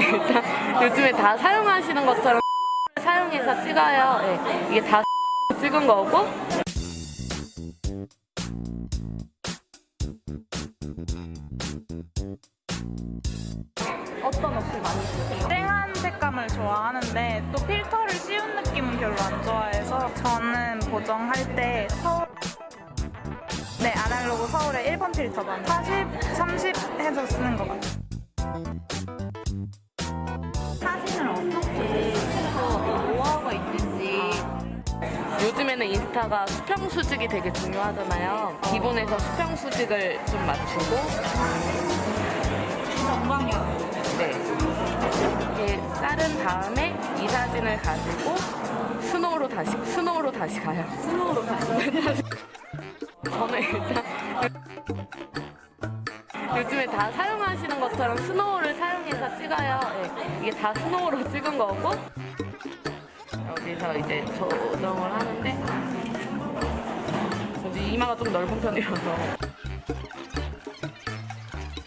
저는 일단 요즘에 다 사용하시는 것처럼 사용해서 찍어요. 네, 이게 다 찍은 거고 어떤 어플 많이 쓰세요? 땡한 색감을 좋아하는데 또 필터를 씌운 느낌은 별로 안 좋아해서 저는 보정할 때 서울 네 아날로그 서울의 1번 필터 만 40, 30 해서 쓰는 것 같아요. 요즘에는 인스타가 수평 수직이 되게 중요하잖아요. 기본에서 수평 수직을 좀 맞추고 전방향 네. 이렇게 자른 다음에 이 사진을 가지고 스노우로 다시 스노우로 다시 가요. 스노우로 다시. 저는 일단 요즘에 다 사용하시는 것처럼 스노우를 사용해서 찍어요. 네. 이게 다 스노우로 찍은 거고 여기서 이제 조정을 하는데 여기 이마가 좀 넓은 편이라서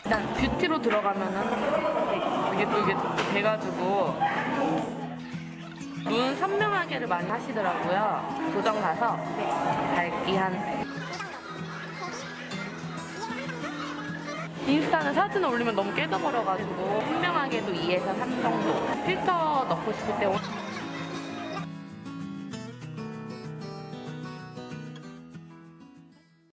일단 뷰티로 들어가면은 이게 또 이게 돼가지고 눈 선명하게를 많이 하시더라고요. 조정 가서 밝기 한 인스타는 사진을 올리면 너무 깨져버려가지고 선명하게도 2에서 3 정도 필터 넣고 싶을 때